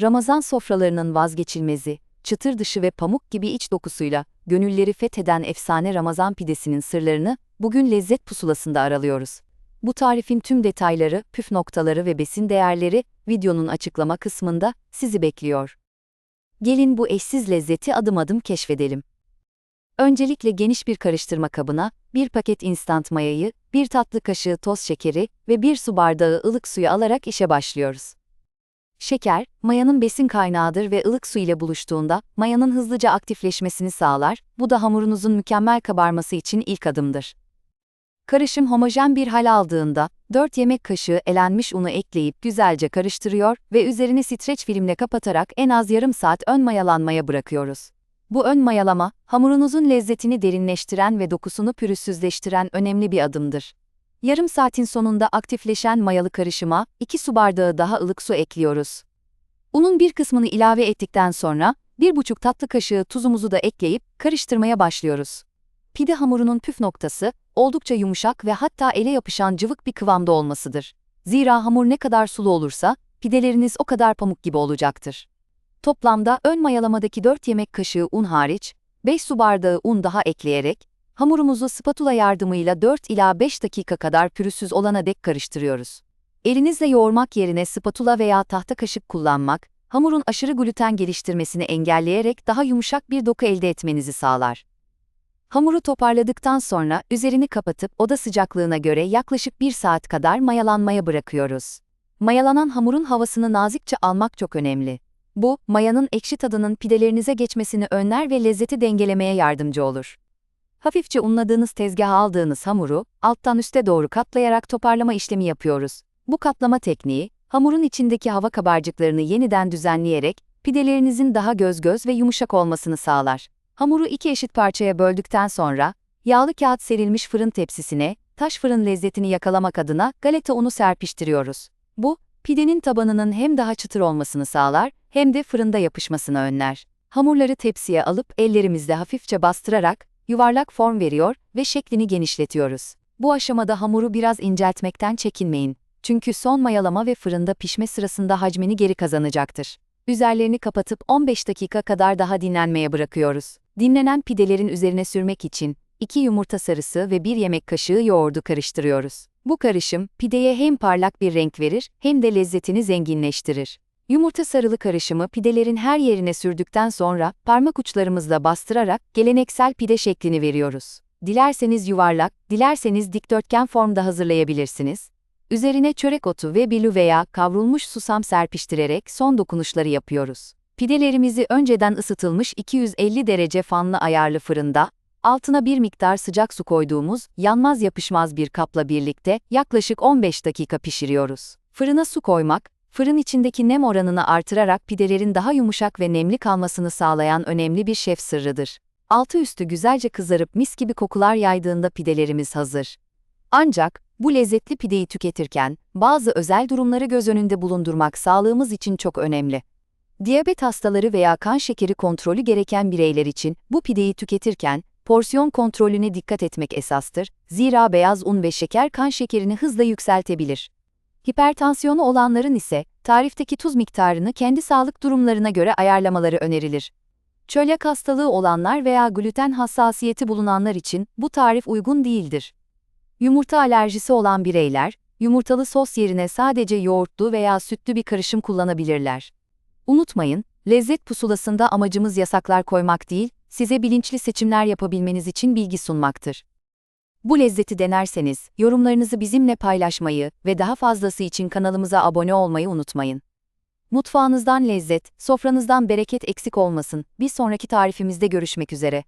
Ramazan sofralarının vazgeçilmezi, çıtır dışı ve pamuk gibi iç dokusuyla gönülleri fetheden efsane Ramazan pidesinin sırlarını bugün lezzet pusulasında aralıyoruz. Bu tarifin tüm detayları, püf noktaları ve besin değerleri videonun açıklama kısmında sizi bekliyor. Gelin bu eşsiz lezzeti adım adım keşfedelim. Öncelikle geniş bir karıştırma kabına, bir paket instant mayayı, bir tatlı kaşığı toz şekeri ve bir su bardağı ılık suyu alarak işe başlıyoruz. Şeker, mayanın besin kaynağıdır ve ılık su ile buluştuğunda mayanın hızlıca aktifleşmesini sağlar, bu da hamurunuzun mükemmel kabarması için ilk adımdır. Karışım homojen bir hal aldığında, 4 yemek kaşığı elenmiş unu ekleyip güzelce karıştırıyor ve üzerini streç filmle kapatarak en az yarım saat ön mayalanmaya bırakıyoruz. Bu ön mayalama, hamurunuzun lezzetini derinleştiren ve dokusunu pürüzsüzleştiren önemli bir adımdır. Yarım saatin sonunda aktifleşen mayalı karışıma 2 su bardağı daha ılık su ekliyoruz. Unun bir kısmını ilave ettikten sonra 1,5 tatlı kaşığı tuzumuzu da ekleyip karıştırmaya başlıyoruz. Pide hamurunun püf noktası, oldukça yumuşak ve hatta ele yapışan cıvık bir kıvamda olmasıdır. Zira hamur ne kadar sulu olursa, pideleriniz o kadar pamuk gibi olacaktır. Toplamda ön mayalamadaki 4 yemek kaşığı un hariç, 5 su bardağı un daha ekleyerek, hamurumuzu spatula yardımıyla 4 ila 5 dakika kadar pürüzsüz olana dek karıştırıyoruz. Elinizle yoğurmak yerine spatula veya tahta kaşık kullanmak, hamurun aşırı gluten geliştirmesini engelleyerek daha yumuşak bir doku elde etmenizi sağlar. Hamuru toparladıktan sonra üzerini kapatıp oda sıcaklığına göre yaklaşık 1 saat kadar mayalanmaya bırakıyoruz. Mayalanan hamurun havasını nazikçe almak çok önemli. Bu, mayanın ekşi tadının pidelerinize geçmesini önler ve lezzeti dengelemeye yardımcı olur. Hafifçe unladığınız tezgaha aldığınız hamuru, alttan üste doğru katlayarak toparlama işlemi yapıyoruz. Bu katlama tekniği, hamurun içindeki hava kabarcıklarını yeniden düzenleyerek, pidelerinizin daha göz göz ve yumuşak olmasını sağlar. Hamuru iki eşit parçaya böldükten sonra, yağlı kağıt serilmiş fırın tepsisine, taş fırın lezzetini yakalamak adına galeta unu serpiştiriyoruz. Bu, pidenin tabanının hem daha çıtır olmasını sağlar, hem de fırında yapışmasını önler. Hamurları tepsiye alıp ellerimizle hafifçe bastırarak, yuvarlak form veriyor ve şeklini genişletiyoruz. Bu aşamada hamuru biraz inceltmekten çekinmeyin. Çünkü son mayalama ve fırında pişme sırasında hacmini geri kazanacaktır. Üzerlerini kapatıp 15 dakika kadar daha dinlenmeye bırakıyoruz. Dinlenen pidelerin üzerine sürmek için 2 yumurta sarısı ve 1 yemek kaşığı yoğurdu karıştırıyoruz. Bu karışım pideye hem parlak bir renk verir hem de lezzetini zenginleştirir. Yumurta sarılı karışımı pidelerin her yerine sürdükten sonra parmak uçlarımızla bastırarak geleneksel pide şeklini veriyoruz. Dilerseniz yuvarlak, dilerseniz dikdörtgen formda hazırlayabilirsiniz. Üzerine çörek otu ve bilu veya kavrulmuş susam serpiştirerek son dokunuşları yapıyoruz. Pidelerimizi önceden ısıtılmış 250 derece fanlı ayarlı fırında, altına bir miktar sıcak su koyduğumuz, yanmaz yapışmaz bir kapla birlikte yaklaşık 15 dakika pişiriyoruz. Fırına su koymak, fırın içindeki nem oranını artırarak pidelerin daha yumuşak ve nemli kalmasını sağlayan önemli bir şef sırrıdır. Altı üstü güzelce kızarıp mis gibi kokular yaydığında pidelerimiz hazır. Ancak, bu lezzetli pideyi tüketirken, bazı özel durumları göz önünde bulundurmak sağlığımız için çok önemli. Diyabet hastaları veya kan şekeri kontrolü gereken bireyler için bu pideyi tüketirken, porsiyon kontrolüne dikkat etmek esastır, zira beyaz un ve şeker kan şekerini hızla yükseltebilir. Hipertansiyonu olanların ise, tarifteki tuz miktarını kendi sağlık durumlarına göre ayarlamaları önerilir. Çölyak hastalığı olanlar veya gluten hassasiyeti bulunanlar için bu tarif uygun değildir. Yumurta alerjisi olan bireyler, yumurtalı sos yerine sadece yoğurtlu veya sütlü bir karışım kullanabilirler. Unutmayın, lezzet pusulasında amacımız yasaklar koymak değil, size bilinçli seçimler yapabilmeniz için bilgi sunmaktır. Bu lezzeti denerseniz, yorumlarınızı bizimle paylaşmayı ve daha fazlası için kanalımıza abone olmayı unutmayın. Mutfağınızdan lezzet, sofranızdan bereket eksik olmasın. Bir sonraki tarifimizde görüşmek üzere.